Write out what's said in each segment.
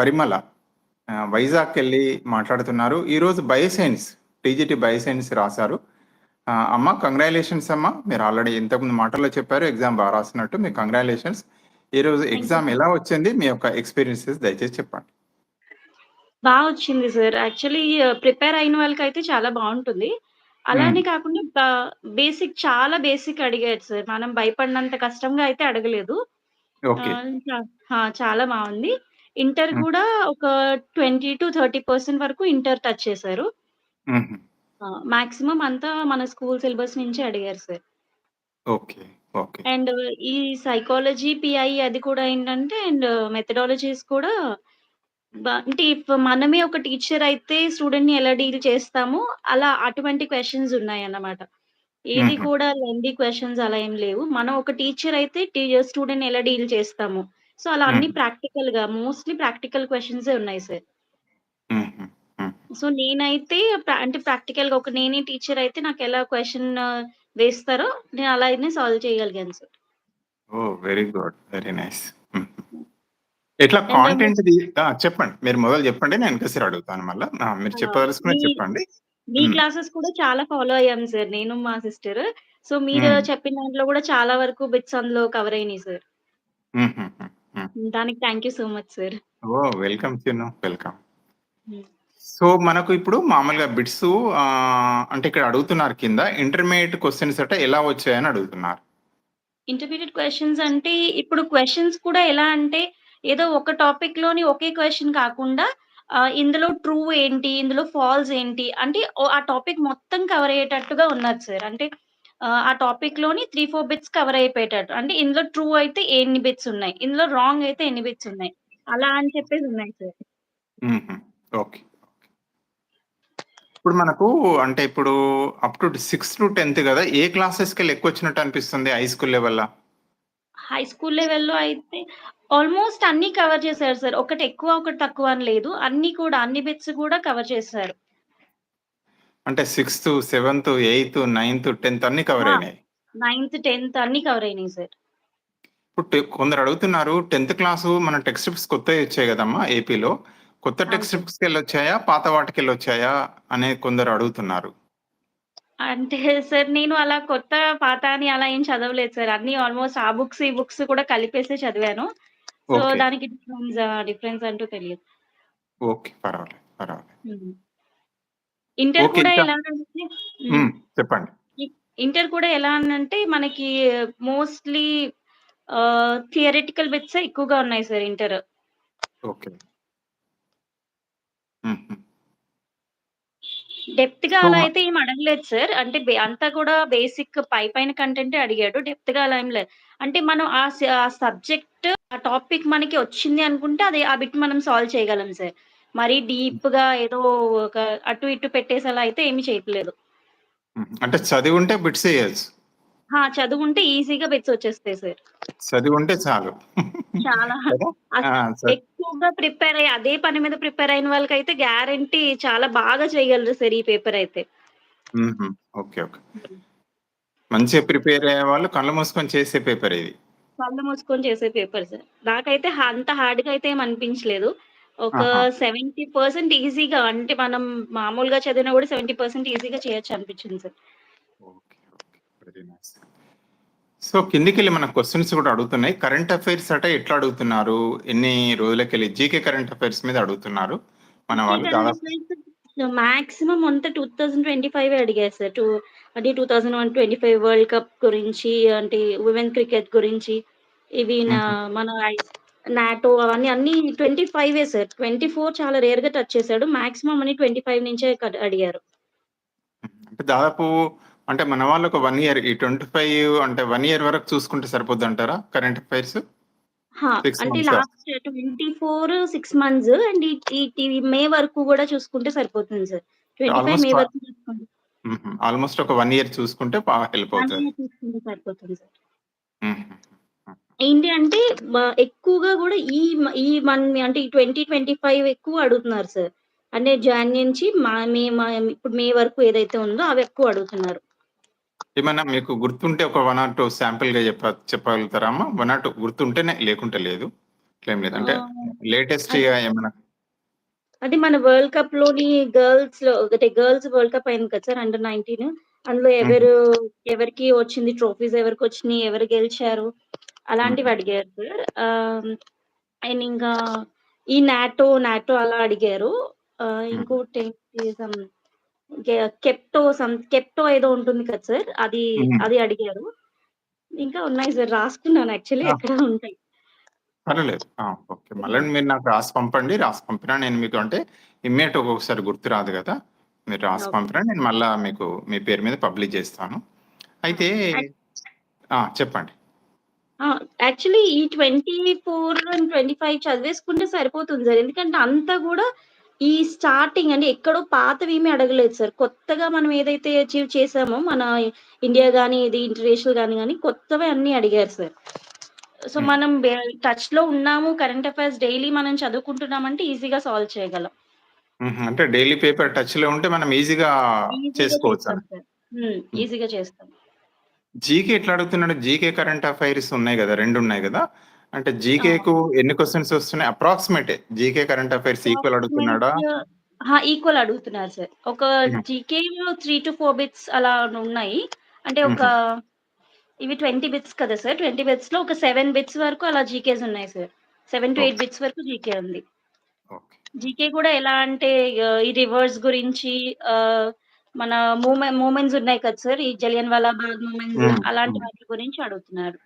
పరిమళ ఆహ్, వైజాగ్‌కెళ్ళి మాట్లాడుతున్నారు. ఈరోజు బయోసైన్స్ టీజీటీ బయోసైన్స్ రాసారు. ఆహ్, అమ్మ కంగ్రాచ్యులేషన్స్ అమ్మ. మీరు ఆల్రెడీ ఇంతకుముందు మాటల్లో చెప్పారు ఎగ్జామ్ బా రాసినట్టు. మీకు కంగ్రాచ్యులేషన్స్. ఈరోజు ఎగ్జామ్. ఎలా వచ్చింది? మీ యొక్క ఎక్స్‌పీరియన్సెస్ దయచేసి చెప్పండి. బా వచ్చింది సార్. యాక్చువల్లీ ప్రిపేర్ అయిన వాళ్ళకైతే చాలా బావుంటుంది. అలా హ్మ్. అని కాకుండా బేసిక్ చాలా బేసిక్ అడిగారు సార్. మనం భయపడినంత కష్టంగా అయితే అడగలేదు. చాలా బావుంది. ఇంటర్. కూడా ఒక 20-30% వరకు ఇంటర్ టచ్ చేశారు. మాక్సిమం అంతా మన స్కూల్ సిలబస్ నుంచే అడిగారు సార్. ఓకే. ఓకే. అండ్ ఈ సైకాలజీ, పిఐ అది కూడా ఏంటంటే అండ్ మెథడాలజీస్ కూడా అంటే మనమే ఒక టీచర్ అయితే స్టూడెంట్‌ని ఎలా డీల్ చేస్తామో అలా అటువంటి క్వెషన్స్ ఉన్నాయన్నమాట. ఏది హుహు. కూడా లెంథీ క్వెషన్స్ అలా ఏం లేవు. మనం ఒక టీచర్ అయితే టీ స్టూడెంట్‌ని ఎలా డీల్ చేస్తాము. సో, అలా అన్ని హుహు. ప్రాక్టికల్‌గా మోస్ట్‌లీ ప్రాక్టికల్ క్వెషన్సే ఉన్నాయి సార్. సో, నేనైతే అంటే ప్రాక్టికల్‌గా ఒక నేనే టీచర్ అయితే నాకెలా క్వెషన్ వేస్తారో నేను అలానే సాల్వ్ చేయగలిగాను sir. Oh! Very good. Very nice. ఆ! చెప్పండి. మీరు మొదలు చెప్పండి. నేను ఇంకోసారి అడుగుతాను మళ్ళా. మీరు చెప్పండి. మీ. క్లాసెస్ కూడా చాలా ఫాలో అయ్యాం సార్. నేను, మా సిస్టర్. సో, మీరు. చెప్పిన దాంట్లో కూడా చాలా వరకు బిట్స్ అందులో కవర్ అయినాయి సార్. హ్మ్. హ్మ్. దానికి thank you so much sir. Oh! Welcome Chinnu. Welcome. Hmm. So, మనకు ఇప్పుడు మామూలుగా బిట్సు ఆహ్, అంటే ఇక్కడ అడుగుతున్నారు కింద ఇంటర్మీడియేట్ క్వెషన్స్ అట ఎలా వచ్చాయని అడుగుతున్నారు. ఇంటర్మీడియేట్ క్వెషన్స్ అంటే ఇప్పుడు క్వెషన్స్ కూడా ఎలా అంటే ఏదో ఒక టాపిక్‌లోని ఒకే క్వెషన్ కాకుండా ఆహ్, ఇందులో ట్రూ ఏంటి? ఇందులో ఫాల్స్ ఏంటి? అంటే ఓ ఆ టాపిక్ మొత్తం కవర్ అయ్యేటట్టుగా ఉన్నది సార్. అంటే ఆ టాపిక్‌లోని 3, 4 బిట్స్ కవర్ అయిపోయేటట్టు. అంటే ఇందులో ట్రూ అయితే ఎన్ని బిట్స్ ఉన్నాయి? ఇందులో రాంగ్ అయితే ఎన్ని బిట్స్ ఉన్నాయి? అలా అని చెప్పేసి ఉన్నాయి సార్. ఓకే. ఇప్పుడు మనకు అంటే ఇప్పుడు అప్ టు 6-10 గదా! ఏ క్లాసెస్‌కెళ్ళి ఎక్కువొచ్చినట్టు అనిపిస్తుంది హై స్కూల్ లెవెల్‌లా? హై స్కూల్ లెవెల్‌లో అయితే ఆల్‌మోస్ట్ అన్నీ కవర్ చేశారు సార్. ఒకటి ఎక్కువ, ఒకటి తక్కువ అని లేదు. అన్నీ కూడా అన్ని బిట్స్ కూడా కవర్ చేశారు. అంటే సిక్స్త్, సెవెంత్, ఎయిత్, నైన్త్, 10థ్ అన్నీ కవర్! అయినాయి. నైన్త్, 10థ్ అన్నీ కవర్ అయినాయి సార్. ఇప్పుడు కొందరు అడుగుతున్నారు 10థ్ క్లాసు మన టెక్స్ట్ బుక్స్ కొత్తయి వచ్చాయి గదమ్మా ఏపీలో. కొత్త టెక్స్ట్ సార్. బుక్స్‌కెళ్ళొచ్చాయా? పాత వాటికెళ్ళొచ్చాయా? అని కొందరు అడుగుతున్నారు. అంటే సార్ నేను అలా కొత్త, పాత అని అలా ఏం చదవలేదు సార్. అన్నీ ఆల్‌మోస్ట్ ఆ బుక్స్, ఈ బుక్స్ కూడా కలిపేసే చదివాను. సో. దానికి డిఫరెన్స్ డిఫరెన్స్ అంటూ తెలీదు. ఓకే. పర్వాలేదు. పర్వాలేదు. ఇంటర్. కూడా ఎలా అంటే. చెప్పండి. ఇంటర్ కూడా ఎలా అనంటే మనకి మోస్ట్‌లీ థియరిటికల్ బిట్సే ఎక్కువగా ఉన్నాయి సార్ ఇంటర్. ఓకే. హుహు. డెప్త్‌గా సో, అలా అయితే ఏమి అడగలేదు సార్. అంటే అంతా కూడా బేసిక్ పైపైన కంటెంటే అడిగాడు. డెప్త్‌గా అలా ఏం లేదు. అంటే మనం ఆ సబ్జెక్ట్, ఆ టాపిక్ మనకి వచ్చింది అనుకుంటే అది ఆ బిట్ మనం సాల్వ్ చేయగలం సార్. మరీ డీప్‌గా ఏదో ఒక అటు ఇటు పెట్టేసేలా అయితే ఏమి చేయట్లేదు. అంటే చదివుంటే బిట్స్ ఎయొచ్చు. ఆ! చదువుంటే ఈజీగా బిట్స్ వచ్చేస్తాయి సార్. చదివుంటే చాలు. చాలా ఎక్కువగా ప్రిపేర్ అయ్యి అదే పని మీద ప్రిపేర్ అయిన వాళ్ళకైతే గ్యారంటీ చాలా బాగా చేయగలరు సార్ ఈ పేపర్ అయితే. ఓకే. ఓకే. మంచిగా ప్రిపేర్ అయ్యేవాళ్ళు కళ్ళు మూసుకొని చేసే పేపర్ ఇది. కళ్ళు మూసుకొని చేసే పేపర్ సార్. నాకైతే అంత హార్డ్‌గా అయితే ఏమి అనిపించలేదు. ఒక ఆహా! 70% ఈజీగా అంటే మనం మామూలుగా చదివినా కూడా 70% ఈజీగా చేయొచ్చు అనిపించింది సార్. సో, కిందికెళ్ళి మన క్వెషన్స్ కూడా అడుగుతున్నాయి. కరెంట్ అఫైర్స్ అట ఎట్లా అడుగుతున్నారు? ఎన్ని రోజులకెళ్ళి జీకే కరెంట్ అఫైర్స్ మీద అడుగుతున్నారు. మన వాళ్ళు కరెంట్ దాదాపు అఫైర్స్ మాక్సిమం అంతా 2025 అడిగారు సార్. టూ అంటే 2025 వరల్డ్ కప్ గురించి అంటే ఉమెన్ క్రికెట్ గురించి ఇవి. మన ఐ నాటో అవన్నీ అన్నీ 25 సార్. 24 చాలా రేర్‌గా టచ్ చేసాడు. మాక్సిమం అన్ని 25 నుంచే కడ్ అడిగారు. అంటే దాదాపు అంటే మన వాళ్ళు ఒక 1 ఇయర్ ఈ 25 అంటే 1 ఇయర్ వరకు చూసుకుంటే సరిపోద్దంటారా? Current affairs? ఆ! 6 అంటే? లాస్ట్ 24 6 మంత్స్ అండ్ ఈ మే వరకు గూడా చూసుకుంటే సరిపోతుంది సార్. 25 మే ఆల్‌మోస్ట్ వ వరకు. ఆల్‌మోస్ట్ ఒక 1 ఇయర్ చూసుకుంటే బాగా హెల్ప్ 1 అవుతది. సరిపోతుంది సార్. ఏంటి అంటే ఎక్కువగా గూడా ఈ ఈ మన్ అంటే ఈ 2025 ఎక్కువ అడుగుతున్నారు సార్. అంటే జాన్ నుంచి మా మే మ ఇప్పుడు మే వరకు ఏదైతే ఉందో అవి ఎక్కువ అడుగుతున్నారు. ఏమన్నా మీకు గుర్తుంటే ఒక 1 ఆర్ 2 శాంపుల్‌గా చెప్ప చెప్పగలుగుతారా అమ్మా? 1 ఆర్ 2 గుర్తుంటేనే లేకుంటే లేదు. అట్లేం లేదు. అంటే అది ఏమన్నా అది మన వరల్డ్ కప్‌లోని గర్ల్స్‌లో అంటే గర్ల్స్ వరల్డ్ కప్ అయింది కదా సార్ అండర్ 19 అందులో. ఎవరు ఎవరికి వచ్చింది ట్రోఫీస్ ఎవరికొచ్చినియి, ఎవరు గెలిచారు అలాంటివి. అడిగారు సార్. అండ్ ఇంకా ఈ నాటో, నాటో అలా అడిగారు. కె కెప్టో సమ్ కెప్టో ఏదో ఉంటుంది కదా సార్! అది. అది అడిగారు. ఇంకా ఉన్నాయి సార్ రాసుకున్నాను యాక్చువల్లీ! ఎక్కడో ఉంటాయి. పర్వాలేదు. ఆ! ఓకే. మళ్ళీ. మీరు నాకు రాసి పంపండి. రాసి పంపినా నేను మీకు అంటే ఇమ్మీడియేట్ ఒక్కొక్కసారి గుర్తు రాదు గదా! మీరు రాసి. పంపినా నేను మళ్ళా మీకు మీ పేరు మీద పబ్లిష్ జేస్తాను. ఆ! అయితే! చెప్పండి. యాక్చువల్లీ ఈ 24 అండ్ 25 చదివేసుకుంటే సరిపోతుంది సార్. ఎందుకంటే అంతా గూడా ఈ స్టార్టింగ్ అంటే ఎక్కడో పాతవేమి అడగలేదు సార్. కొత్తగా మనం ఏదైతే అచీవ్ చేసామో మన ఇండియా గాని, ఇది ఇంటర్నేషనల్ గాని గాని కొత్తవే అన్నీ అడిగారు సార్. సో, హ్మ్. మనం బె టచ్‌లో ఉన్నాము. కరెంట్ అఫైర్స్ డైలీ మనం చదువుకుంటున్నామంటే ఈజీగా సాల్వ్ చేయగలం. అంటే డైలీ పేపర్ టచ్‌లో ఉంటే మనం ఈజీగా. హ్మ్. ఈజీగా చేస్తాం. జీకే ఎట్లా అడుగుతున్నాడు? జీకే కరెంట్ అఫైర్స్ ఉన్నాయి గదా! 2 ఉన్నాయి గదా! అంటే ఆ! జీకేకు ఎన్ని క్వెషన్స్ వస్తున్నాయి? అప్రాక్సిమేటే జీకే కరెంట్ అఫైర్స్ ఈక్వల్ అడుగుతున్నాడా? ఈక్వల్ అడుగుతున్నారు సార్. ఒక హ్మ్. జీకేలో 3-4 బిట్స్ అలా ఉన్నాయి. అంటే ఒక. ఇవి 20 బిట్స్ కదా సార్! 20 బిట్స్‌లో ఒక 7 బిట్స్ వరకు అలా జీకేస్ ఉన్నాయి సార్. 7-8 ఓకే. బిట్స్ వరకు జీకే ఉంది. జీకే కూడా ఎలా అంటే ఈ రివర్స్ గురించి మన మూమె మూమెంట్స్ ఉన్నాయి కదా సార్! ఈ జలియన్ వాలా బాగ్ మూమెంట్స్. అలాంటి. వాటి గురించి అడుగుతున్నారు.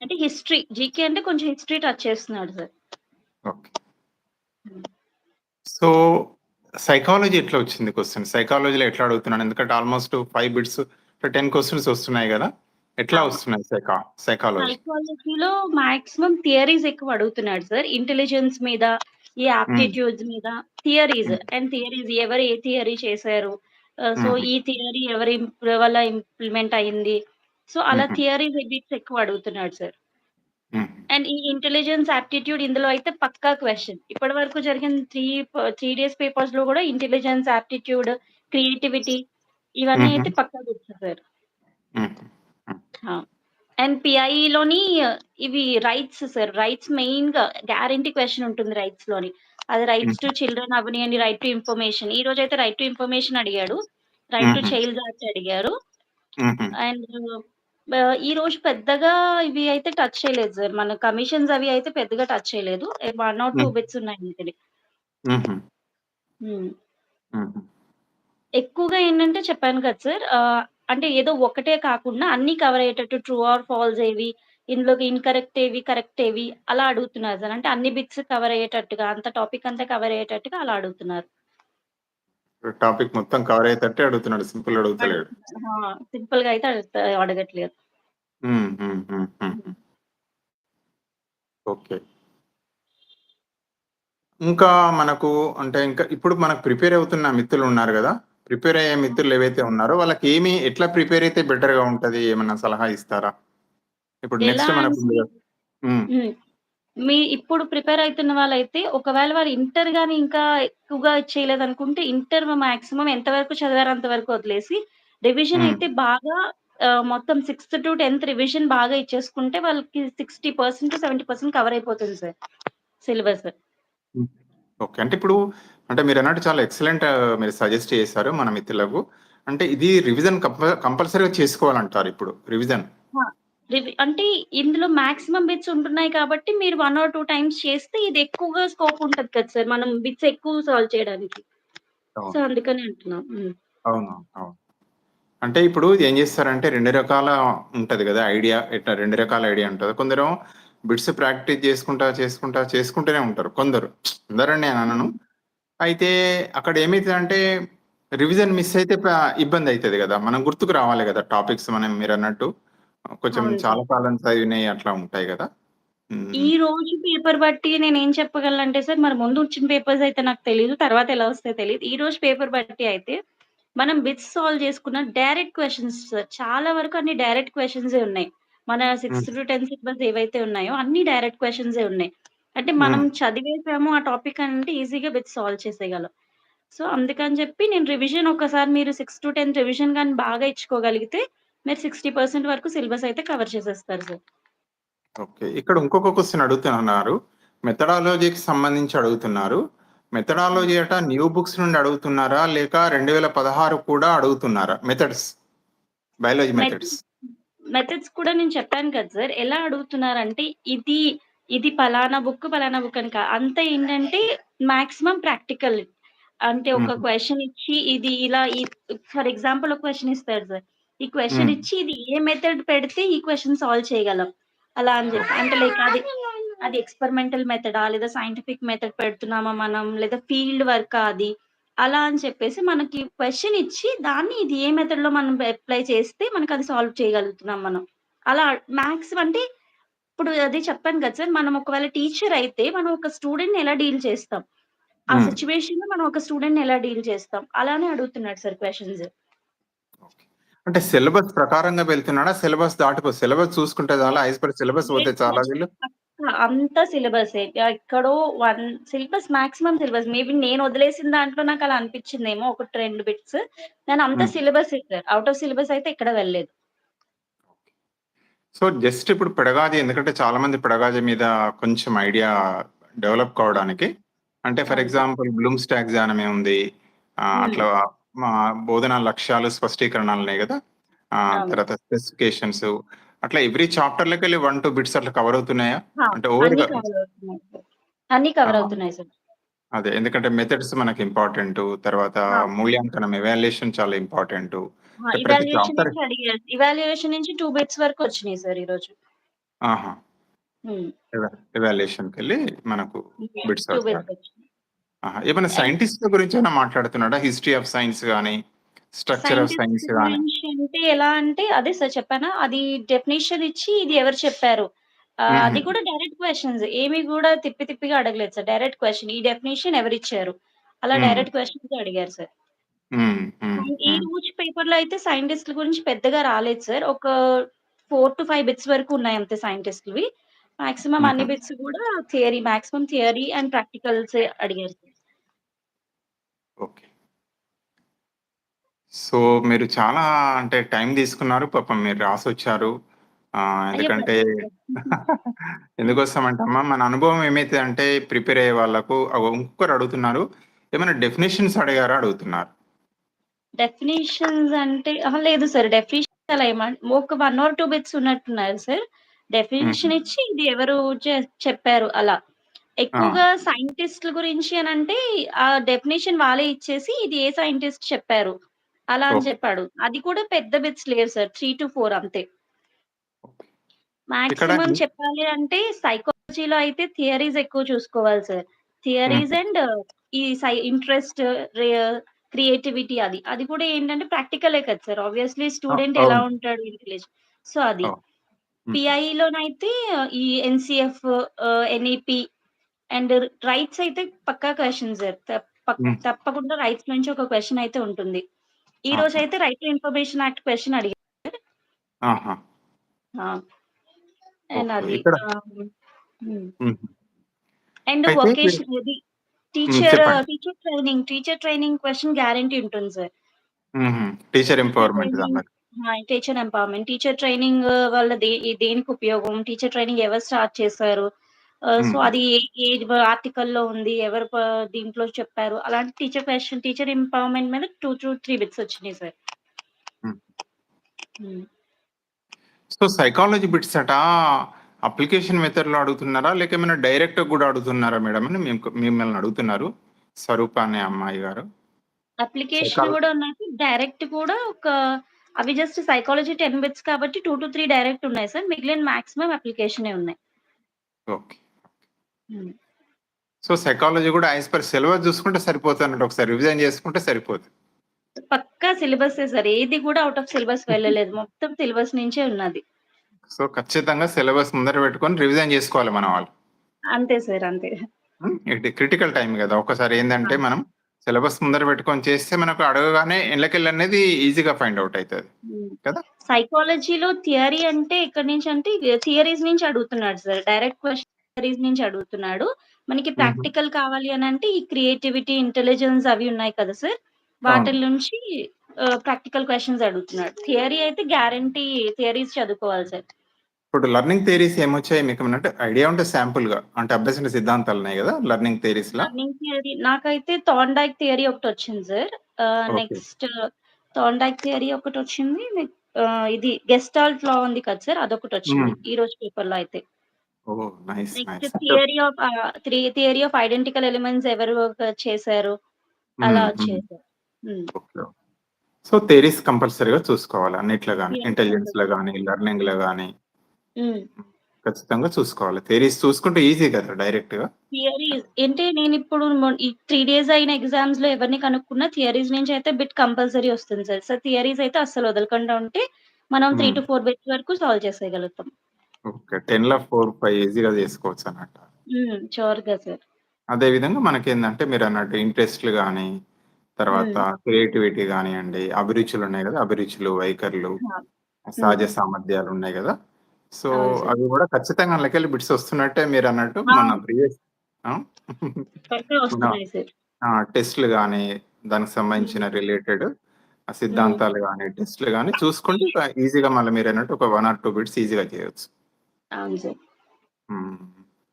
అంటే హిస్టరీ. జీకే అంటే కొంచెం హిస్టరీ టచ్ చేస్తున్నాడు సార్. సో, సైకాలజీ ఎట్లా వచ్చింది క్వెషన్? సైకాలజీలో ఎట్లా అడుగుతున్నాడు? ఎందుకంటే ఆల్‌మోస్ట్ 5 బిట్స్ 10 క్వెషన్స్ వస్తున్నాయి గదా! ఎట్లా. వస్తున్నాయి సైకా సైకాలజీ? సైకాలజీలో మాక్సిమం థియరీస్ ఎక్కువ అడుగుతున్నాడు సార్. ఇంటెలిజెన్స్ మీద, ఈ హ్మ్. యాప్టిట్యూడ్స్ మీద థియరీస్. అండ్ థియరీస్ ఎవరు ఏ థియరీ చేశారు? సో, హుహు. ఈ థియరీ ఎవరి వల్ల ఇంప్లిమెంట్ అయింది? సో, అలా హుహు. థియరీస్ బిట్స్ ఎక్కువ అడుగుతున్నాడు సార్. అండ్ ఈ ఇంటెలిజెన్స్, యాప్టిట్యూడ్ ఇందులో అయితే పక్కా క్వెషన్. ఇప్పటి వరకు జరిగిన 3 ప 3 డేస్ పేపర్స్‌లో గూడా ఇంటెలిజెన్స్, యాప్టిట్యూడ్, క్రియేటివిటీ ఇవన్నీ. అయితే పక్కా బిట్స్ సార్. అండ్ పీఐఈలోని ఇవి రైట్స్ సార్. రైట్స్ మెయిన్‌గా గ్యారంటీ క్వెషన్ ఉంటుంది రైట్స్‌లోని. అది రైట్స్ టు. చిల్డ్రన్ అవ్వనియండి, రైట్ టు ఇన్ఫర్మేషన్. ఈరోజైతే రైట్ టు ఇన్ఫర్మేషన్ అడిగాడు. Right to. చైల్డ్ యాక్ట్ అడిగారు. అండ్ ఆహ్, ఈరోజు పెద్దగా ఇవి అయితే టచ్ చేయలేదు సార్. మన కమిషన్స్ అవి అయితే పెద్దగా టచ్ చేయలేదు. 1 ఆర్ 2 హ్మ్. బిట్స్ ఉన్నాయి. హ్మ్. హుహు. ఎక్కువగా ఏంటంటే చెప్పాను కదా సార్. అంటే ఏదో ఒకటే కాకుండా అన్నీ కవర్ అయ్యేటట్టు ట్రూ ఆర్ ఫాల్స్ ఏవి, ఇందులోకి ఇన్‌కరెక్ట్ ఏవి, కరెక్ట్ ఏవి అలా అడుగుతున్నారు సార్. అంటే అన్ని బిట్స్ కవర్ అయ్యేటట్టుగా, అంత టాపిక్ అంతా కవర్ అయ్యేటట్టుగా అలా అడుగుతున్నారు. టాపిక్ మొత్తం కవర్ అయ్యేటట్టే అడుగుతున్నాడు. సింపుల్ అడుగుతలేడు. ఆ! సింపుల్‌గా అయితే అడగట్లేదు. ఓకే. ఇంకా మనకు అంటే ఇంకా ఇప్పుడు మనకు ప్రిపేర్ అవుతున్న మిత్రులున్నారు గదా! ప్రిపేర్ అయ్యే! మిత్రులు ఏవైతే ఉన్నారో వాళ్ళకేమి ఎట్లా ప్రిపేర్ అయితే బెటర్‌గా ఉంటది? ఏమన్నా సలహా ఇస్తారా? ఇప్పుడు నెక్స్ట్ మనకు. మీ ఇప్పుడు ప్రిపేర్ అయితున్న వాళ్ళైతే ఒకవేళ వాళ్ళు ఇంటర్ గాని ఇంకా ఎక్కువగా చేయలేదనుకుంటే ఇంటర్ మాక్సిమం ఎంత వరకు చదివారో అంత వరకు వదిలేసి రివిజన్. అయితే బాగా మొత్తం 6-10థ్ రివిజన్ బాగా ఇచ్చేసుకుంటే వాళ్ళకి 60% 70% కవర్ అయిపోతుంది సార్ సిలబస్. ఓకే. అంటే ఇప్పుడు అంటే మీరన్నట్టు చాలా ఎక్సలెంట్ మీరు సజెస్ట్ చేశారు మన మిత్రులకు. అంటే ఇది రివిజన్ కంప కంపల్సరీగా చేసుకోవాలంటారు ఇప్పుడు రివిజన్. ఆ! రివి అంటే ఇందులో మాక్సిమం బిట్స్ ఉంటున్నాయి కాబట్టి మీరు 1 ఆర్ 2 టైమ్స్ చేస్తే ఇది ఎక్కువగా స్కోప్ ఉంటది కదా సార్. మనం బిట్స్ ఎక్కువ సాల్వ్ చేయడానికి. సో, అవును. అందుకని అంటున్నాం. హ్మ్. అవును. అవును. అంటే ఇప్పుడు ఏం చేస్తారంటే 2 రకాల ఉంటది గదా! ఐడియా ఇట్లా 2 రకాల ఐడియా ఉంటది. కొందరేమో బిట్స్ ప్రాక్టీస్ చేసుకుంటా, చేసుకుంటా, చేసుకుంటూనే ఉంటారు కొందరు. అందరని నేననను. హ్మ్. అయితే అక్కడ ఏమైతదంటే రివిజన్ మిస్ అయితే ప ఇబ్బందయితది గదా! మనం గుర్తుకు రావాలి గదా! టాపిక్స్ మనం మీరన్నట్టు. కొంచెం అవును చాలా. కాలం చదివినయి అట్లా ఉంటాయి గదా! ఈ. రోజు పేపర్ బట్టి నేనేం చెప్పగలనంటే సార్, మరి ముందు వచ్చిన పేపర్స్ అయితే నాకు తెలీదు. తర్వాత ఎలా వస్తాయో తెలీదు. ఈ రోజు పేపర్ బట్టి అయితే మనం బిట్స్ సాల్వ్ చేసుకున్న డైరెక్ట్ సార్. చాలా వరకు అన్ని డైరెక్ట్ క్వెషన్సే ఉన్నాయి. మన హ్మ్. 6-10 సిలబస్ ఏవైతే ఉన్నాయో అన్ని డైరెక్ట్ క్వెషన్సే ఉన్నాయి. అంటే మనం. చదివేసాము ఆ టాపిక్ అంటే ఈజీగా బిట్స్ సాల్వ్ చేసేయగలం. సో, అందుకని చెప్పి నేను రివిజన్ ఒకసారి మీరు 6-10 రివిజన్ గాని బాగా ఇచ్చుకోగలిగితే మీరు 60% వరకు సిలబస్ అయితే కవర్ చేసేస్తారు సార్. ఓకే. ఇక్కడ ఇంకొక క్వెషన్ అడుగుతున్నారు. మెథడాలజీకి సంబంధించి అడుగుతున్నారు. మెథడాలజీ అట న్యూ బుక్స్ నుండి అడుగుతున్నారా? లేక 2016 కూడా అడుగుతున్నారా? మెథడ్స్. Biology methods. మెథడ్స్ కూడా నేను చెప్పాను కదా సార్. ఎలా అడుగుతున్నారంటే ఇది, ఇది పలానా బుక్, పలానా బుక్ అని కా అంతా ఏంటంటే మాక్సిమం ప్రాక్టికల్. అంటే ఒక. క్వెషన్ ఇచ్చి ఇది ఇలా ఫర్ ఎగ్జాంపుల్ ఒక క్వెషన్ ఇస్తాడు సార్. ఈ హ్మ్. ఇచ్చి ఇది ఏ మెథడ్ పెడితే ఈ క్వెషన్ సాల్వ్ చేయగలం. అలా అని చెప్పి. అంటే లైక్ అది, అది ఎక్స్‌పెరిమెంటల్ మెథడా? లేదా సైంటిఫిక్ మెథడ్ పెడుతున్నామా మనం? లేదా ఫీల్డ్ వర్కా అది? అలా అని చెప్పేసి మనకి క్వెషన్ ఇచ్చి దాన్ని ఇది ఏ మెథడ్‌లో మనం అప్లై చేస్తే మనకది సాల్వ్ చేయగలుగుతున్నాం మనం. అలా మాక్సిమం అంటే ఇప్పుడు అదే చెప్పాను కదా సార్. మనం ఒకవేళ టీచర్ అయితే మనం ఒక స్టూడెంట్‌ని ఎలా డీల్ చేస్తాం? ఆ హ్మ్. సిట్యుయేషన్‌లో మనం ఒక స్టూడెంట్‌ని ఎలా డీల్ చేస్తాం? అలానే అడుగుతున్నాడు సార్ క్వెషన్స్. అంటే సిలబస్ ప్రకారంగా వెళ్తున్నాడా? సిలబస్ దాటిపో సిలబస్ చూసుకుంటే చాలా యాస్ పర్ సిలబస్ పోతే చాలా. వీళ్ళు? అంతా సిలబసే. ఎక్కడో one syllabus maximum syllabus. Maybe నేను వదిలేసిన దాంట్లో నాకలా అనిపించిందేమో ఒకటి 2 బిట్స్. కానీ అంతా హ్మ్. సిలబసే. ఔట్ ఆఫ్ సిలబస్ అయితే ఎక్కడ వెళ్ళలేదు. సో, జస్ట్ ఇప్పుడు పెడగాజీ ఎందుకంటే చాలా మంది పెడగాజీ మీద కొంచెం ఐడియా డెవలప్ కావడానికి అంటే ఫర్ అవును. ఎగ్జాంపుల్ బ్లూమ్స్ టాక్సానమీ ఉంది. ఆహ్, హ్మ్. అట్లా మా బోధనా లక్ష్యాలు, స్పష్టీకరణలున్నాయి గదా! ఆహ్, అవును. తర్వాత స్పెసిఫికేషన్స్ అట్లా ఎవ్రీ చాప్టర్‌లోకెళ్ళి 1, 2 బిట్స్ అట్లా కవర్ అవుతున్నాయా? అంటే సార్. అన్నీ కవర్! అవుతున్నాయి సార్. అదే. ఎందుకంటే మెథడ్స్ మనకి ఇంపార్టెంటు. తర్వాత! మూల్యాంకనం ఎవాల్యుయేషన్ చాలా ఇంపార్టెంటు. ఇవాల్యుయేషన్ చాప్టర్ నుంచి 2 బిట్స్ వరకు వచ్చినాయి సార్ ఈరోజు. ఆహా! హ్మ్. ఎవా ఎవాల్యుయేషన్‌కెళ్ళి మనకు బిట్స్ ఆహా! ఏమైనా సైంటిస్ట్‌ల గురించి ఏమైనా మాట్లాడుతున్నాడా? హిస్టరీ ఆఫ్ సైన్స్ గాని, స్ట్రక్చర్ ఆఫ్ సైంటిస్ట్ సైన్స్ గాని? గురించి అంటే ఎలా అంటే అదే సార్ చెప్పానా? అది డెఫినిషన్ ఇచ్చి ఇది ఎవరు చెప్పారు? ఆహ్, అది హుహు. కూడా డైరెక్ట్ క్వెషన్స్. ఏమి గూడా తిప్పి తిప్పిగా అడగలేదు సార్. Direct question. ఈ డెఫినిషన్ ఎవరిచ్చారు? అలా హ్మ్. డైరెక్ట్ క్వెషన్స్ అడిగారు సార్. హ్మ్. హ్మ్. అండ్ ఈ హ్మ్. రోజు పేపర్‌లో అయితే సైంటిస్ట్‌ల గురించి పెద్దగా రాలేదు సార్. ఒక 4-5 బిట్స్ వరకు ఉన్నాయి అంతే సైంటిస్ట్‌లవి. మాక్సిమం అన్ని. బిట్స్ కూడా థియరీ మాక్సిమం థియరీ అండ్ ప్రాక్టికల్సే అడిగారు. ఓకే. సో, మీరు చాలా అంటే టైం తీసుకున్నారు. పాపం మీరు. ఆహ్, అయ్యో! ఎందుకంటే. ఎందుకోసమంటే అమ్మ మన అనుభవం ఏమైతది అంటే ప్రిపేర్ అయ్యే వాళ్ళకు ఇంకొకరు అడుగుతున్నారు. ఏమైనా డెఫినిషన్స్ అడిగారా అడుగుతున్నారు. డెఫినిషన్స్ అంటే! లేదు సార్. డెఫినిషన్స్ అలా ఒక 1 ఆర్ 2 బిట్స్ ఉన్నట్టున్నారు సార్. డెఫినిషన్ ఇచ్చి ఇది ఎవరు చెప్పారు అలా. ఎక్కువగా సైంటిస్ట్‌ల గురించి అనంటే ఆ డెఫినిషన్ వాళ్ళే ఇచ్చేసి ఇది ఏ సైంటిస్ట్ చెప్పారు. అలా అని. చెప్పాడు. అది కూడా పెద్ద బిట్స్ లేవు సార్. 3-4 అంతే. ఓకే. ఇక్కడ మాక్సిమం చెప్పాలి అంటే సైకాలజీలో అయితే థియరీస్ ఎక్కువ చూసుకోవాలి సార్. థియరీస్. అండ్ ఈ సై ఇంట్రెస్ట్ క్రియేటివిటీ అది. అది కూడా ఏంటంటే ప్రాక్టికలే కదా సార్. ఆబ్వియస్‌లీ స్టూడెంట్ ఎలా. ఉంటాడు ఇంటెలిజెంట్. సో, అది. అవును. హుహు. పీఐలోనైతే ఈ ఎన్‌సీఎఫ్ ఎన్‌ఈపీ అండ్ రైట్స్ అయితే పక్కా క్వెషన్ సార్. హ్మ్. తప్పకుండా రైట్స్ నుంచి ఒక క్వెషన్ అయితే ఉంటుంది. ఈ ఆహా! రోజైతే right to information act question అడిగారు. అండ్ అయితే vocation. Teacher. Teacher training, teacher training question guarantee ఉంటుంది sir. Teacher empowerment! Teacher empowerment. Teacher training వల్ల దే దేనికి ఉపయోగం? టీచర్ ట్రైనింగ్ ఎవరు స్టార్ట్ చేశారు? సో, హుహు. అది ఏ ఆర్టికల్‌లో ఉంది? ఎవరు దీంట్లో చెప్పారు? అలాంటి టీచర్ క్వెషన్ టీచర్ ఎంపవర్‌మెంట్ మీద 2-3 బిట్స్ వచ్చినాయి సార్. సో, సైకాలజీ బిట్స్ అట అప్లికేషన్ మెథడ్‌లో అడుగుతున్నారా? లేక ఏమైనా డైరెక్ట్‌గా గూడా అడుగుతున్నారా మేడం అని మిమ్మల్ని అడుగుతున్నారు. స్వరూప అనే అమ్మాయి గారు. అప్లికేషన్ గూడా ఉన్నాయి. డైరెక్ట్ కూడా ఒక అవి జస్ట్ సైకాలజీ 10 బిట్స్ కాబట్టి 2-3 డైరెక్ట్ ఉన్నాయి సార్. మిగిలిన మాక్సిమం అప్లికేషనే ఉన్నాయి. ఓకే. హ్మ్. సో, సైకాలజీ గూడా యాస్ పర్ సిలబస్ జూసుకుంటే సరిపోతదన్నట్టు. ఒకసారి రివిజన్ చేసుకుంటే సరిపోద్ది. పక్కా సిలబసే సార్. ఏది కూడా ఔట్ ఆఫ్ సిలబస్ వెళ్ళలేదు. మొత్తం సిలబస్ నుంచే ఉన్నది. సో, ఖచ్చితంగా సిలబస్ ముందర పెట్టుకొని రివిజన్ జేసుకోవాలి మన వాళ్ళు. అంతే సార్. అంతే. హ్మ్. ఇది క్రిటికల్ టైమ్ గదా! ఒక్కసారి ఏందంటే ఆ! మనం సిలబస్ ముందర పెట్టుకొని చేస్తే మనకు అడగగానే ఎళ్ళకెళ్ళనేది ఈజీగా ఫైండ్ అయితది. హ్మ్. కదా! సైకాలజీలో థియరీ అంటే ఎక్కడి నుంచి అంటే థియరీస్ నుంచి అడుగుతున్నాడు సార్. డైరెక్ట్ క్వెషన్ థియరీస్ నుంచి అడుగుతున్నాడు. మనకి. ప్రాక్టికల్ కావాలి అనంటే ఈ క్రియేటివిటీ, ఇంటెలిజెన్స్ అవి ఉన్నాయి కదా సార్! వాటిల నుంచి ప్రాక్టికల్ క్వెషన్స్ అడుగుతున్నాడు. థియరీ అయితే గ్యారంటీ థియరీస్ చదువుకోవాలి సార్. ఇప్పుడు లెర్నింగ్ థియరీస్ ఏమొచ్చాయి మీకేమన్నంటే ఐడియా ఉంటే శాంపుల్‌గా అంటే అభ్యసన సిద్ధాంతాలున్నాయి గదా! లెర్నింగ్ థియరీస్‌లా? లెర్నింగ్ థియరీ నాకైతే Thorndike theory ఒకటొచ్చింది sir. Ah, okay. Next Thorndike theory ఒకటొచ్చింది. Neck ah, ఇది గెస్టాల్ట్ లా ఉంది కదా సార్! అదొకటొచ్చింది. హ్మ్. ఈ రోజు అయితే. Next nice. అంటే theory of theory of identical elements ఎవరు ఒక చేశారు. అలా సార్. హ్మ్. ఓకే. ఓకే. సో, థియరీస్ కంపల్సరీగా చూసుకోవాలి అన్నిట్లో గాని. థియరీస్ ఇంటెలిజెన్స్‌లో కంపల్సరీ. గాని, లెర్నింగ్‌లో గాని. ఖచ్చితంగా చూసుకోవాలి. థియరీస్ చూసుకుంటే ఈజీ కదా! డైరెక్ట్‌గా. థియరీస్ అంటే నేనిప్పుడు మొన్ ఈ 3 డేస్ అయిన ఎగ్జామ్స్‌లో ఎవరిని కనుక్కున్నా థియరీస్ నుంచయితే బిట్ కంపల్సరీ వస్తుంది సార్. సో, థియరీస్ అయితే అస్సలు వదలకుండా ఉంటే మనం హ్మ్. 3-4 బిట్స్ వరకు సాల్వ్ చేసేయగలుగుతాం. ఓకే. 10లో 4, 5 ఈజీగా చేసుకోవచ్చన్నట్టు. హ్మ్. ష్యూర్‌గా సార్. అదే విధంగా మనకేందంటే మీరన్నట్టు ఇంట్రెస్ట్‌లు గాని, తర్వాత. క్రియేటివిటీ గానియండి, అభిరుచులున్నాయి గదా! అభిరుచులు, వైఖరులు! సహజ హ్మ్. సామర్థ్యాలున్నాయి గదా! సో. అవి గూడా ఖచ్చితంగా అందులోకెళ్ళి బిట్స్ వస్తున్నట్టే మన. ప్రీవియస్ ఆ! పక్కా మన. ఆ! టెస్ట్‌లు గాని, దానికి సంబంధించిన. రిలేటెడ్. సిద్ధాంతాలు గాని, టెస్ట్‌లు గాని చూసుకుంటే ఈజీగా మళ్ళీ మీరన్నట్టు ఒక 1 ఆర్ 2 బిట్స్ ఈజీగా చేయొచ్చు.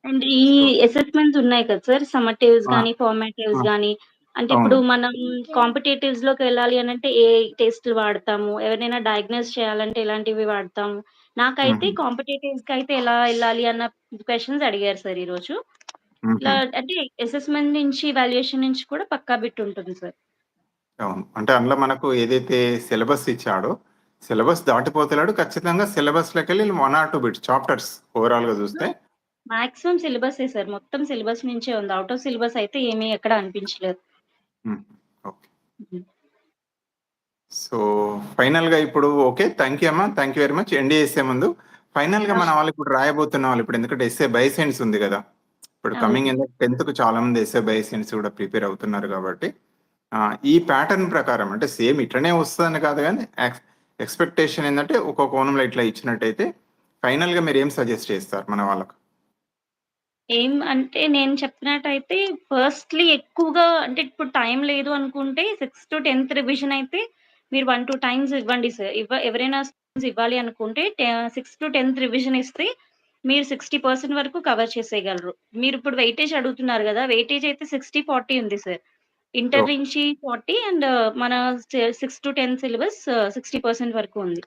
అండ్ ఈ అసెస్మెంట్స్ ఉన్నాయి కదా సార్! సమ్మటివ్స్! గాని, ఫార్మాటివ్స్! గాని అంటే ఇప్పుడు. మనం కాంపిటీటివ్స్‌లోకెళ్ళాలి అనంటే ఏ టెస్ట్‌లు వాడతాము. ఎవరినైనా డయాగ్నోస్ చేయాలంటే ఎలాంటివి వాడతాము. నాకైతే హుహు. కాంపిటీటివ్స్‌కైతే ఎలా ఎళ్ళాలి అన్న క్వెషన్స్ అడిగారు సార్. హుహు. ఇలా అంటే అసెస్మెంట్ నుంచి, వాల్యుయేషన్ నుంచి కూడా పక్కా బిట్ ఉంటుంది సార్. అవును. అంటే అందులో మనకు ఏదైతే సిలబస్ ఇచ్చాడో, సిలబస్ దాటిపోతలేడు. ఖచ్చితంగా సిలబస్‌లోకెళ్ళి 1 ఆర్ 2 బిట్స్ చాప్టర్స్ ఓవరాల్‌గా ఆ! చూస్తే మాక్సిమం సిలబసే సార్. మొత్తం సిలబస్ నుంచే ఉంది. ఔట్ ఆఫ్ సిలబస్ అయితే ఏమి ఎక్కడ అనిపించలేదు. ఓకే. సో, ఫైనల్‌గా ఇప్పుడు ఓకే. థాంక్ యూ అమ్మా. Thank you very much. End చేసే ముందు ఫైనల్‌గా ఆ! మన వాళ్ళు ఇప్పుడు రాయబోతున్న వాళ్ళు ఇప్పుడు ఎందుకంటే ఎస్సే బైసెన్స్ ఉంది గదా! ఇప్పుడు కమింగ్. ఇన్ ద 10థ్‌కి చాలా మంది ఎస్సే బైసెన్స్ కూడా ప్రిపేర్ అవుతున్నారు కాబట్టి ఈ ప్యాటర్న్ ప్రకారం అంటే సేమ్ ఇట్లనే వస్తదని కాదు ఎక్స్ ఎక్స్‌పెక్టేషన్ ఏందంటే ఒక కోణంలో ఇట్లా ఇచ్చినట్టయితే ఫైనల్‌గా మీరేం సజెస్ట్ చేస్తారు మన వాళ్ళకు? ఏం అంటే నేను చెప్పినట్టయితే ఫస్ట్‌లీ ఎక్కువగా అంటే ఇప్పుడు టైం లేదు అనుకుంటే 6-10థ్ రివిజన్ అయితే మీరు 1, 2 టైమ్స్ ఇవ్వండి సార్. ఇవ్వ ఎవరైనా స్టూడెంట్స్ ఇవ్వాలి అనుకుంటే టే 6-10థ్ రివిజన్ ఇస్తే మీరు 60% వరకు కవర్ చేసేయగలరు. మీరిప్పుడు వెయిటేజ్ అడుగుతున్నారు గదా! వెయిటేజ్ అయితే 60, 40 ఉంది సార్. ఇంటర్. నుంచి 40 అండ్ మన సె 6-10 సిలబస్ 60% వరకు ఉంది.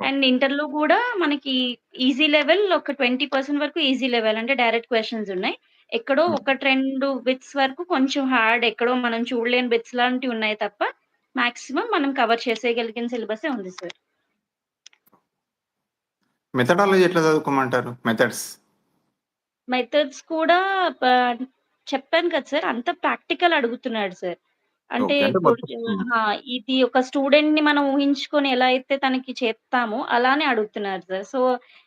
అండ్. ఇంటర్‌లో గూడా మనకి ఈజీ లెవెల్ ఒక 20% వరకు ఈజీ లెవెల్ అంటే డైరెక్ట్ క్వెషన్స్ ఉన్నాయి. ఎక్కడో. 1, 2 బిట్స్ వరకు కొంచెం హార్డ్ ఎక్కడో మనం చూడలేని బిట్స్ లాంటివి ఉన్నాయి తప్ప మాక్సిమం మనం కవర్ చేసేయగలిగిన సిలబసే ఉంది సార్. మెథడాలజీ ఎట్లా చదువుకోమంటారు? మెథడ్స్. మెథడ్స్ కూడా చెప్పాను కదా సార్! అంతా ప్రాక్టికల్ అడుగుతున్నాడు సార్. అంటే! ఇది ఒక స్టూడెంట్‌ని మనం ఊహించుకొని ఎలా అయితే తనకి చెప్తామో అలానే అడుగుతున్నారు సార్. సో,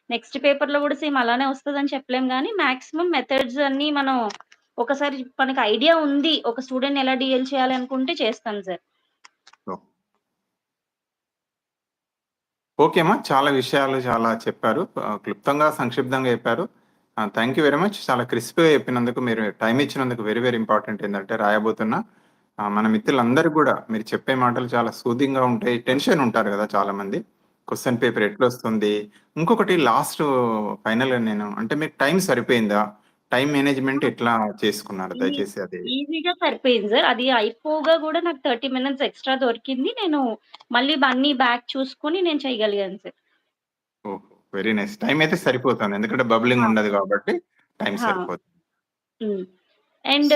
నెక్స్ట్ పేపర్‌లో గూడా సేమ్ అలానే వస్తదని చెప్పలేం గానీ, మాక్సిమం మెథడ్స్ అన్నీ మనం ఒకసారి మనకి ఐడియా ఉంది. ఒక స్టూడెంట్‌ని ఎలా డీల్ చేయాలి అనుకుంటే చేస్తాం సార్. ఓకే అమ్మా. చాలా విషయాలు చాలా చెప్పారు. క్లుప్తంగా, సంక్షిప్తంగా చెప్పారు. Thank you very much. చాలా క్రిస్ప్‌గా చెప్పినందుకు, మీరు టైం ఇచ్చినందుకు వెరీ, వెరీ ఇంపార్టెంట్ ఏంటంటే రాయబోతున్న మన మిత్రులందరూ కూడా మీరు చెప్పే మాటలు చాలా సూదింగ్‌గా ఉంటాయి. టెన్షన్ ఉంటారు కదా చాలా మంది క్వశ్చన్ పేపర్ ఎట్లా వస్తుంది ఇంకొకటి లాస్ట్ ఫైనల్ నేను అంటే మీకు టైం సరిపోయిందా? టైమ్ మేనేజ్‌మెంట్ ఎట్లా చేసుకున్నారు? ఈ దయచేసి అది ఈజీగా సరిపోయింది సార్. అది అయిపోగా గూడా నాకు 30 మినిట్స్ ఎక్స్‌ట్రా దొరికింది. నేను మళ్ళీ అన్నీ బ్యాక్ చూసుకొని నేను చేయగలిగాను సార్. ఓహ్! Very nice. టైమ్ అయితే సరిపోతుంది. ఎందుకంటే బబ్లింగ్! ఉండదు గాబట్టి టైమ్ ఆ! సరిపోతుంది. అండ్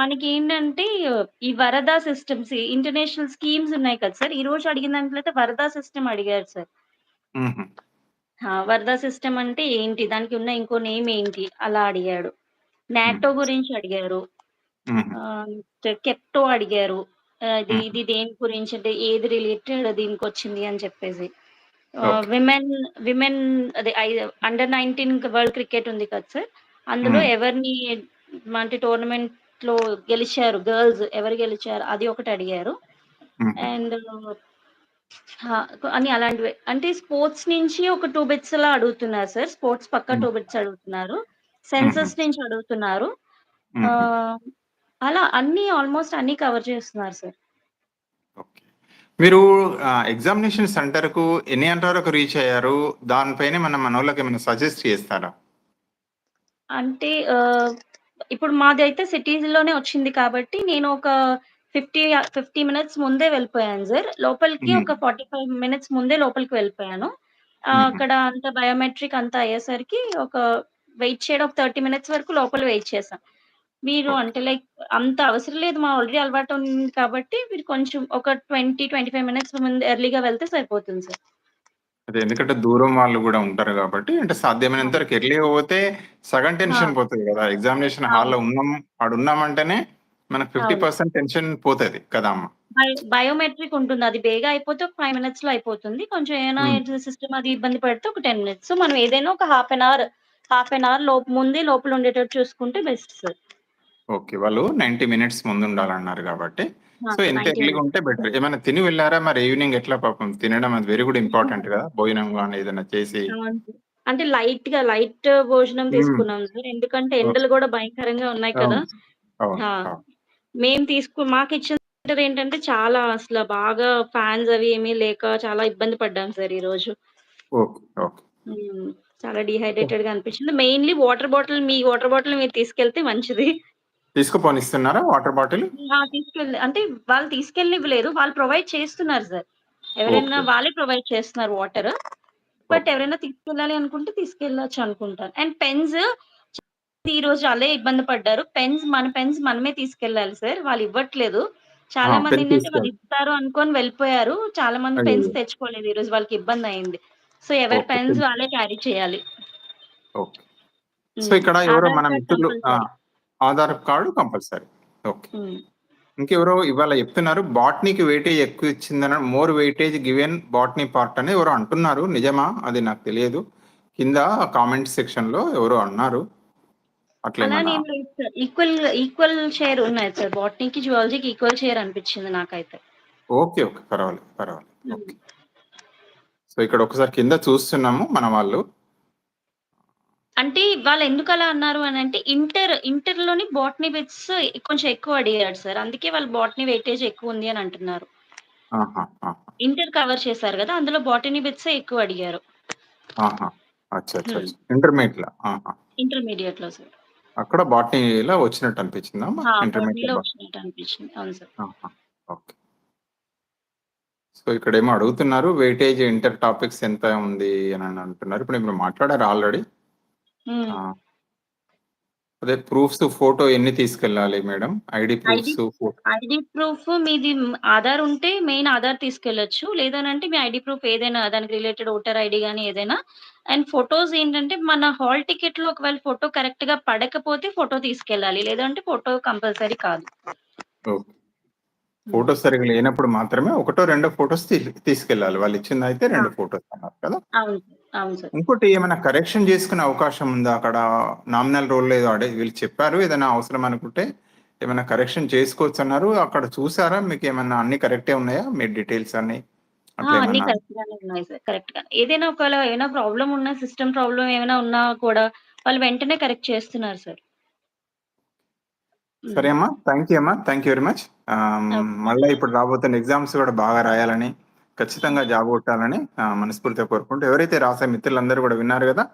మనకేంటంటే ఈ వరదా సిస్టమ్స్ ఇంటర్నేషనల్ స్కీమ్స్ ఉన్నాయి కదా సార్! ఈరోజు అడిగిన దాంట్లో అయితే వరదా సిస్టమ్ అడిగారు సార్. వరదా సిస్టమ్ అంటే ఏంటి? దానికి ఉన్న ఇంకో నేమ్ ఏంటి? అలా అడిగాడు. నాటో గురించి అడిగారు. కెప్టో అడిగారు. ఇది. ఇది దేని గురించి అంటే ఏది రిలేటెడ్ దీనికొచ్చింది అని చెప్పేసి. విమెన్ విమెన్ అదే అండర్ 19 వరల్డ్ క్రికెట్ ఉంది కదా సార్! అందులో. ఎవరిని అంటే టోర్నమెంట్‌లో గెలిచారు గర్ల్స్ ఎవరు గెలిచారు? అది ఒకటి అడిగారు. అండ్! అని అలాంటివే. అంటే స్పోర్ట్స్ నుంచి ఒక 2 బిట్స్ అలా అడుగుతున్నారు సార్. స్పోర్ట్స్ పక్కా. 2 బిట్స్ అడుగుతున్నారు. సెన్సస్ నుంచి అడుగుతున్నారు. అలా అన్నీ ఆల్‌మోస్ట్ అన్నీ కవర్ చేస్తున్నారు సార్. మీరు ఎగ్జామినేషన్ సెంటర్‌కు ఎన్ని గంటల వరకు రీచ్ అయ్యారు? దానిపైన మన మనోళ్ళకి ఏమైనా సజెస్ట్ చేస్తారా? అంటే ఇప్పుడు మాదైతే సిటీస్‌లోనే వచ్చింది కాబట్టి నేను ఒక 50 ఆహ్, 50 మినిట్స్ ముందే వెళ్ళిపోయాను సార్. లోపలికి. ఒక 45 మినిట్స్ ముందే లోపలికి వెళ్ళిపోయాను. అక్కడ అంతా బయోమెట్రిక్ అంతా అయ్యేసరికి ఒక వెయిట్ చేయడం ఒక 30 మినిట్స్ వరకు లోపల వెయిట్ చేశా. మీరు. అంటే లైక్ అంత అవసరం లేదు. మా ఆల్రెడీ అలవాటు ఉంది కాబట్టి మీరు కొంచెం ఒక 20, 25 మినిట్స్ ముందు ఎర్లీగా వెళ్తే సరిపోతుంది సార్. అదే ఎందుకంటే దూరం వాళ్ళు గూడా ఉంటారు గాబట్టి, అంటే సాధ్యమైనంత. వరకు ఎర్లీగా పోతే సగం! టెన్షన్ పోతది గదా! ఎగ్జామినేషన్ హాల్‌లో. ఉన్నాం, ఆడున్నామంటేనే మనకు అవును. 50% టెన్షన్ పోతది కదా అమ్మ! బయో బయోమెట్రిక్ ఉంటుంది. అది బేగా అయిపోతే ఒక 5 మినిట్స్‌లో అయిపోతుంది. కొంచెం ఏమైనా సిస్టమ్ అది ఇబ్బంది పడితే ఒక 10 మినిట్స్. మనం ఏదైనా ఒక half an hour, half an hour లోపు ముందే లోపల ఉండేటట్టు చూసుకుంటే బెస్ట్ సార్. ఓకే. వాళ్ళు 90 మినిట్స్ ముందుండాలన్నారు గాబట్టి, ఆ! సో ఎంత 90 ఎర్లీగా మినిట్స్. ఉంటే బెటర్. ఏమైనా తిని వెళ్ళారా? మరి ఈవినింగ్ ఎట్లా పాపం తినడం అది వెరీ గుడ్ ఇంపార్టెంట్ గదా! భోజనం గాని ఏదైనా చేసి. అంటే లైట్‌గా లైట్ భోజనం. తీసుకున్నాం సార్. ఎందుకంటే. ఎండలు గూడా భయంకరంగా ఉన్నాయి కదా! మేము తీసుకు మాకిచ్చిన సెంటర్ ఏంటంటే చాలా అసల బాగా ఫ్యాన్స్ అవి ఏమీ లేక చాలా ఇబ్బంది పడ్డాం సార్. ఓకే. హ్మ్. చాలా డీహైడ్రేటెడ్‌గా అనిపించింది. మెయిన్‌లీ వాటర్ బాటిల్ మీ వాటర్ బాటిల్ మీరు తీసుకెళ్తే మంచిది. తీసుకుపోనిస్తున్నారా వాటర్ బాటిల్? తీసుకెళ్ళి అంటే వాళ్ళు తీసుకెళ్ళనివ్వలేదు. వాళ్ళు ప్రొవైడ్ చేస్తున్నారు సార్. ఎవరైనా. వాళ్ళే ప్రొవైడ్ చేస్తున్నారు వాటర్. బట్. ఎవరైనా తీసుకెళ్ళాలి అనుకుంటే తీసుకెళ్ళొచ్చు అనుకుంటాను. అండ్ పెన్స్ ఈరోజు అలే ఇబ్బంది పడ్డారు. పెన్స్ మన పెన్స్ మనమే తీసుకెళ్ళాలి సార్. వాళ్ళు ఇవ్వట్లేదు. చాలా మందేంటంటే వాళ్ళు ఇస్తారు అనుకోని వెళ్ళిపోయారు. చాలా మంది పెన్స్! తెచ్చుకోలేదు. ఈరోజు వాళ్ళకి ఇబ్బందయింది. సో, ఎవరి. పెన్స్ పెన్ వాళ్ళే క్యారీ చేయాలి. ఓకే. సో. ఇక్కడ ఎవరో మన మిత్రులు. Aadhaar card compulsory. ఓకే. ఇంకెవరో ఇవాళ చెప్తున్నారు బాటనీకి వెయిటేజ్ ఎక్కువ ఇచ్చిందని more weightage given botany part అని ఎవరో అంటున్నారు. నిజమా? అది నాకు తెలియదు. కింద కామెంట్ సెక్షన్‌లో ఎవరో అన్నారు. అలా అని సార్. ఈక్వల్ ఈక్వల్ షేర్ ఉన్నాయి సార్. బోటనీకి, జువాలజీకి ఈక్వల్ షేర్ అనిపించింది నాకైతే. ఓకే. ఓకే. పర్వాలేదు. పర్వాలేదు. సో, ఇక్కడ ఒకసారి కింద చూస్తున్నాము మన వాళ్ళు. అంటే వాళ్ళెందుకలా అన్నారు అనంటే ఇంటర్ ఇంటర్‌లోని బోటనీ బిట్స్ కొంచెం ఎక్కువ అడిగాడు సార్. అందుకే వాళ్ళు బోటనీ వెయిటేజ్ ఎక్కువుంది అని అంటున్నారు. ఇంటర్ కవర్ చేశారు గదా! అందులో బోటనీ బిట్సే ఎక్కువ అడిగారు. అచ్చా! ఇంటర్మీడియేట్‌లా. ఆహా! ఇంటర్మీడియేట్‌లో సార్. అక్కడ బాటనీలో వచ్చినట్టు అనిపించిందా బోటనీలో వచ్చినట్టు అనిపించింది. అవును సార్. ఆహా! ఓకే. సో, ఇక్కడేమో అడుగుతున్నారు వెయిటేజ్ ఇంటర్ టాపిక్స్ ఎంత ఉంది అని అంటున్నారు. ఇప్పుడు మీరు మాట్లాడారు ఆల్రెడీ. అదే ప్రూఫ్స్ ఫోటో ఎన్ని తీసుకెళ్ళాలి madam? ID proofs ID proof మీది ఆధార్ ఉంటే మెయిన్ ఆధార్ తీసుకెళ్ళొచ్చు. లేదనంటే మీ ఐడీ ప్రూఫ్ ఏదైనా దానికి రిలేటెడ్ ఓటర్ ఐడీ గాని ఏదైనా. అండ్ ఫోటోస్ ఏంటంటే మన హాల్ టికెట్‌లో ఒకవేళ ఫోటో కరెక్ట్‌గా పడకపోతే ఫోటో తీసుకెళ్ళాలి. లేదంటే ఫోటో కంపల్సరీ కాదు. ఫోటోస్ సరిగ్గా లేనప్పుడు మాత్రమే ఒకటో, రెండో ఫోటోస్ తీసుకెళ్ళాలి. వాళ్ళిచ్చిందయితే ఆ! 2 ఫోటోస్ అన్నారు కదా! ఇంకోటి ఏమైనా కరెక్షన్ చేసుకునే అవకాశం ఉందా? అక్కడ నామినల్ రోల్‌లో ఏదో అడే వీళ్ళు చెప్పారు. ఏదైనా అవసరం అనుకుంటే ఏమైనా కరెక్షన్ చేసుకోవచ్చన్నారు. అక్కడ చూసారా? మీకేమన్నా అన్నీ కరెక్టే ఉన్నాయా? మీ డీటెయిల్స్ అన్నీ ఆ! అన్నీ అట్లేమన్నా? కరెక్ట్‌గానే ఉన్నాయి సార్. ఏదైనా ఒకవేళ ఏమైనా ప్రాబ్లమ్ ఉన్నా సిస్టమ్ ప్రాబ్లమ్ ఏమైనా ఉన్నా కూడా వాళ్ళు వెంటనే కరెక్ట్ చేస్తున్నారు సార్. సరే హ్మ్. అమ్మా. థాంక్ యూ అమ్మా. Thank you very much. Ah, okay. మళ్ళా ఇప్పుడు రాబోతున్న ఎగ్జామ్స్ కూడా బాగా రాయాలని, ఖచ్చితంగా జాబ్ కొట్టాలని ఆహ్, మనస్ఫూర్తిగా కోరుకుంటూ ఎవరైతే రాసే మిత్రులందరూ కూడా విన్నారు గదా!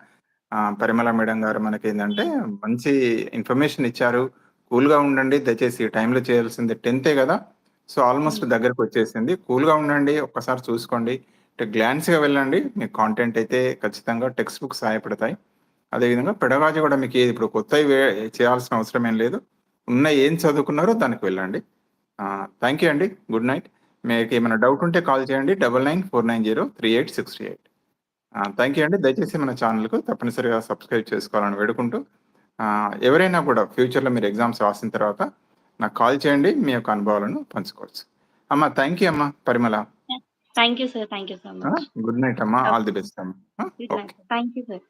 ఆహ్, పరిమళ మేడం గారు మనకేందంటే మంచి ఇన్ఫర్మేషన్ ఇచ్చారు. కూల్‌గా ఉండండి. దయచేసి ఈ టైంలో చేయాల్సింది 10థే గదా! సో, ఆల్‌మోస్ట్ హ్మ్. దగ్గరకొచ్చేసింది. కూల్‌గా ఉండండి. ఒక్కసారి చూసుకోండి. అంటే గ్లాన్స్‌గా వెళ్ళండి. మీకు కాంటెంట్ అయితే ఖచ్చితంగా టెక్స్ట్ బుక్స్ సహాయపడతాయి. అదేవిధంగా పెడగాజీ కూడా మీకు ఇప్పుడు కొత్తవి వే చేయాల్సిన అవసరం ఏం లేదు. ఉన్న ఏం చదువుకున్నారో దానికి వెళ్ళండి. థాంక్ యూ అండి. Good night. మీకేమైనా డౌట్ ఉంటే కాల్ చేయండి. 9949038638 ఆహ్, థాంక్ యూ అండి. దయచేసి మన ఛానెల్‌కు తప్పనిసరిగా సబ్స్క్రైబ్ చేసుకోవాలని వేడుకుంటూ ఎవరైనా కూడా ఫ్యూచర్‌లో మీరు ఎగ్జామ్స్ రాసిన తర్వాత నాకు కాల్ చేయండి. మీ యొక్క అనుభవాలను పంచుకోవచ్చు. అమ్మ థాంక్ యూ అమ్మ Parimala. Thank you sir. Thank you so ఆ! మచ్. గుడ్ నైట్ అమ్మ. ఆల్ ది బెస్ట్ అమ్మ. Thank you sir.